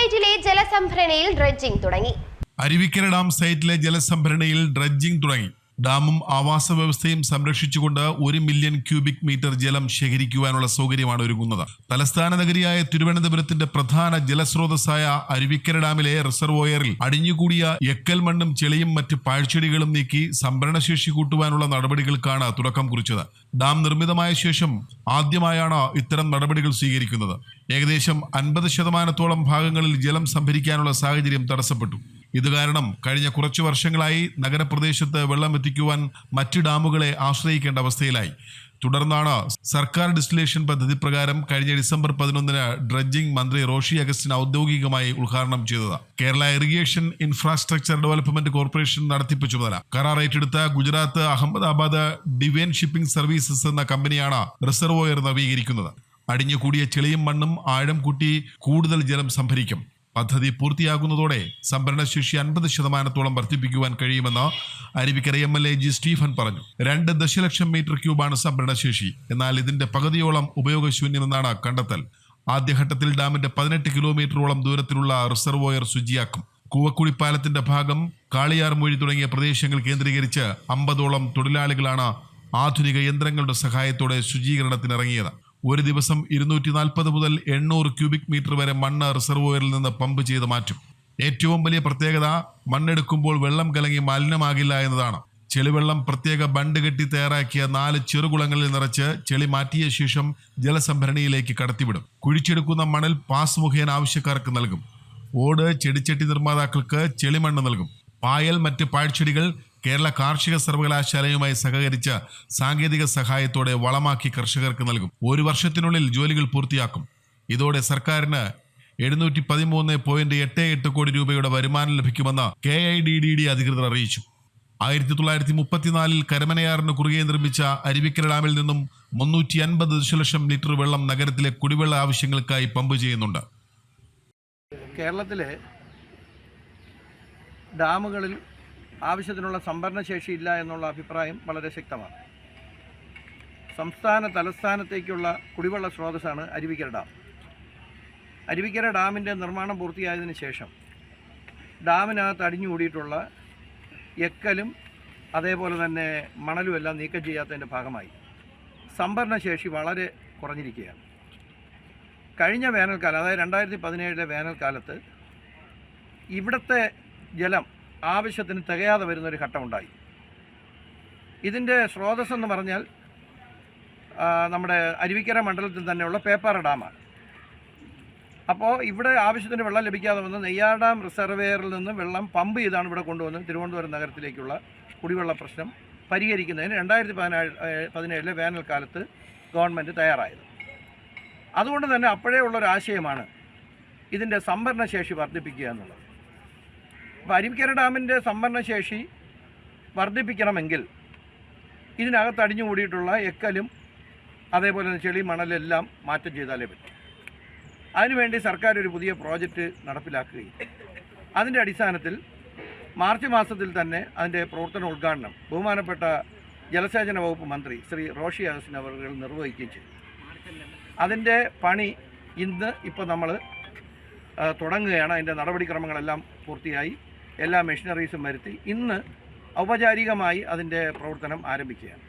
സൈറ്റിലെ ജലസംഭരണിയിൽ ഡ്രഡ്ജിംഗ് തുടങ്ങി. അരുവിക്കര ഡാം സൈറ്റിലെ ജലസംഭരണിയിൽ ഡ്രഡ്ജിംഗ് തുടങ്ങി. ഡാമും ആവാസ വ്യവസ്ഥയും സംരക്ഷിച്ചുകൊണ്ട് ഒരു മില്യൺ ക്യൂബിക് മീറ്റർ ജലം ശേഖരിക്കുവാനുള്ള സൗകര്യമാണ് ഒരുങ്ങുന്നത്. തലസ്ഥാന നഗരിയായ തിരുവനന്തപുരത്തിന്റെ പ്രധാന ജലസ്രോതസ്സായ അരുവിക്കര ഡാമിലെ റിസർവോയറിൽ അടിഞ്ഞുകൂടിയ എക്കൽ മണ്ണും ചെളിയും മറ്റ് പാഴ്ചെടികളും നീക്കി സംഭരണശേഷി കൂട്ടുവാനുള്ള നടപടികൾക്കാണ് തുടക്കം കുറിച്ചത്. ഡാം നിർമ്മിതമായ ശേഷം ആദ്യമായാണ് ഇത്തരം നടപടികൾ സ്വീകരിക്കുന്നത്. ഏകദേശം അൻപത് ശതമാനത്തോളം ഭാഗങ്ങളിൽ ജലം സംഭരിക്കാനുള്ള സാഹചര്യം തടസ്സപ്പെട്ടു. ഇത് കാരണം കഴിഞ്ഞ കുറച്ചു വർഷങ്ങളായി നഗരപ്രദേശത്ത് വെള്ളം എത്തിക്കുവാൻ മറ്റ് ഡാമുകളെ ആശ്രയിക്കേണ്ട അവസ്ഥയിലായി. തുടർന്നാണ് സർക്കാർ ഡിസ്റ്റിലേഷൻ പദ്ധതി പ്രകാരം കഴിഞ്ഞ ഡിസംബർ പതിനൊന്നിന് ഡ്രഡ്ജിംഗ് മന്ത്രി റോഷി അഗസ്റ്റിൻ ഔദ്യോഗികമായി ഉദ്ഘാടനം ചെയ്തത്. Kerala irrigation infrastructure development corporation നടത്തിപ്പ് ചുമതല. കരാർ ഏറ്റെടുത്ത Gujarat Ahmedabad divine shipping services എന്ന കമ്പനിയാണ് റിസർവോയർ നവീകരിക്കുന്നത്. അടിഞ്ഞുകൂടിയ ചെളിയും മണ്ണും ആഴം കൂട്ടി കൂടുതൽ ജലം സംഭരിക്കും. പദ്ധതി പൂർത്തിയാകുന്നതോടെ സംഭരണശേഷി അൻപത് ശതമാനത്തോളം വർദ്ധിപ്പിക്കുവാൻ കഴിയുമെന്ന് Aruvikkara M L A G Stephen പറഞ്ഞു. രണ്ട് ദശലക്ഷം മീറ്റർ ക്യൂബാണ് സംഭരണശേഷി. എന്നാൽ ഇതിന്റെ പകുതിയോളം ഉപയോഗശൂന്യമെന്നാണ് കണ്ടെത്തൽ. ആദ്യഘട്ടത്തിൽ ഡാമിന്റെ പതിനെട്ട് കിലോമീറ്ററോളം ദൂരത്തിലുള്ള റിസർവോയർ ശുചിയാക്കും. കൂവക്കുഴി പാലത്തിന്റെ ഭാഗം കാളിയാർ മൊഴി തുടങ്ങിയ പ്രദേശങ്ങൾ കേന്ദ്രീകരിച്ച് അമ്പതോളം തൊഴിലാളികളാണ് ആധുനിക യന്ത്രങ്ങളുടെ സഹായത്തോടെ ശുചീകരണത്തിനിറങ്ങിയത്. ഒരു ദിവസം ഇരുന്നൂറ്റി നാൽപ്പത് മുതൽ എണ്ണൂറ് ക്യൂബിക് മീറ്റർ വരെ മണ്ണ് റിസർവോയറിൽ നിന്ന് പമ്പ് ചെയ്ത് മാറ്റും. ഏറ്റവും വലിയ പ്രത്യേകത മണ്ണെടുക്കുമ്പോൾ വെള്ളം കലങ്ങി മലിനമാകില്ല എന്നതാണ്. ചെളിവെള്ളം പ്രത്യേക ബണ്ട് കെട്ടി തയ്യാറാക്കിയ നാല് ചെറുകുളങ്ങളിൽ നിറച്ച് ചെളി മാറ്റിയ ശേഷം ജലസംഭരണിയിലേക്ക് കടത്തിവിടും. കുഴിച്ചെടുക്കുന്ന മണൽ പാസ് മുഖേന ആവശ്യക്കാർക്ക് നൽകും. ഓട് ചെടിച്ചട്ടി നിർമ്മാതാക്കൾക്ക് ചെളിമണ്ണ് നൽകും. പായൽ മറ്റ് പാഴ്ചെടികൾ കേരള കാർഷിക സർവകലാശാലയുമായി സഹകരിച്ച സാങ്കേതിക സഹായത്തോടെ വളമാക്കി കർഷകർക്ക് നൽകും. ഒരു വർഷത്തിനുള്ളിൽ ജോലികൾ പൂർത്തിയാക്കും. ഇതോടെ സർക്കാരിന് എഴുന്നൂറ്റി പതിമൂന്ന് പോയിന്റ് എട്ട് എട്ട് കോടി രൂപയുടെ വരുമാനം ലഭിക്കുമെന്ന് K I D D D അധികൃതർ അറിയിച്ചു. ആയിരത്തി തൊള്ളായിരത്തി മുപ്പത്തിനാലിൽ കരമനയാറിന് കുറുകെ നിർമ്മിച്ച അരുവിക്കര ഡാമിൽ നിന്നും മുന്നൂറ്റി അൻപത് ദശലക്ഷം ലിറ്റർ വെള്ളം നഗരത്തിലെ കുടിവെള്ള ആവശ്യങ്ങൾക്കായി പമ്പ് ചെയ്യുന്നുണ്ട്. കേരളത്തിലെ ഡാമുകളിൽ ആവശ്യത്തിനുള്ള സംഭരണശേഷി ഇല്ല എന്നുള്ള അഭിപ്രായം വളരെ ശക്തമാണ്. സംസ്ഥാന തലസ്ഥാനത്തേക്കുള്ള കുടിവെള്ള സ്രോതസ്സാണ് അരുവിക്കര ഡാം. അരുവിക്കര ഡാമിന്റെ നിർമ്മാണം പൂർത്തിയായതിനു ശേഷം ഡാമിനകത്ത് അടിഞ്ഞുകൂടിയിട്ടുള്ള എക്കലും അതേപോലെ തന്നെ മണലും എല്ലാം നീക്കം ചെയ്യാത്തതിന്റെ ഭാഗമായി. സംഭരണശേഷി വളരെ കുറഞ്ഞിരിക്കുകയാണ്. കഴിഞ്ഞ വേനൽക്കാലം അതായത് രണ്ടായിരത്തി പതിനേഴിലെ വേനൽക്കാലത്ത് ഇവിടുത്തെ ജലം ആവശ്യത്തിന് തികയാതെ വരുന്നൊരു ഘട്ടമുണ്ടായി. ഇതിന്റെ സ്രോതസ്സെന്ന് പറഞ്ഞാൽ നമ്മുടെ അരുവിക്കര മണ്ഡലത്തിൽ തന്നെയുള്ള പേപ്പാറ ഡാമാണ്. അപ്പോൾ ഇവിടെ ആവശ്യത്തിന് വെള്ളം ലഭിക്കാതെ വന്ന് നെയ്യാർ ഡാം റിസർവെയറിൽ നിന്ന് വെള്ളം പമ്പ് ചെയ്താണ് ഇവിടെ കൊണ്ടുവന്ന് തിരുവനന്തപുരം നഗരത്തിലേക്കുള്ള കുടിവെള്ള പ്രശ്നം പരിഹരിക്കുന്നതിന് രണ്ടായിരത്തി പതിനേഴ് പതിനേഴിലെ വേനൽക്കാലത്ത് ഗവൺമെന്റ് തയ്യാറായത്. അതുകൊണ്ട് തന്നെ അപ്പോഴേ ഉള്ളൊരാശയമാണ് ഇതിന്റെ സംഭരണശേഷി വർദ്ധിപ്പിക്കുക എന്നുള്ളത്. അപ്പോൾ അരുവിക്കര ഡാമിന്റെ സംഭരണശേഷി വർദ്ധിപ്പിക്കണമെങ്കിൽ ഇതിനകത്ത് അടിഞ്ഞുകൂടിയിട്ടുള്ള എക്കലും അതേപോലെ തന്നെ ചെളി മണലെല്ലാം മാറ്റം ചെയ്താലേ പറ്റും. അതിനുവേണ്ടി സർക്കാർ ഒരു പുതിയ പ്രോജക്റ്റ് നടപ്പിലാക്കുകയും അതിന്റെ അടിസ്ഥാനത്തിൽ മാർച്ച് മാസത്തിൽ തന്നെ അതിന്റെ പ്രവർത്തന ഉദ്ഘാടനം ബഹുമാനപ്പെട്ട ജലസേചന വകുപ്പ് മന്ത്രി ശ്രീ റോഷി അഗസ്റ്റിൻ അവർ നിർവഹിക്കുകയും ചെയ്തു. അതിന്റെ പണി ഇന്ന് ഇപ്പോൾ നമ്മൾ തുടങ്ങുകയാണ്. അതിന്റെ നടപടിക്രമങ്ങളെല്ലാം പൂർത്തിയായി. എല്ലാ മെഷീനറീസും വരുത്തി ഇന്ന് ഔപചാരികമായി അതിന്റെ പ്രവർത്തനം ആരംഭിക്കുകയാണ്.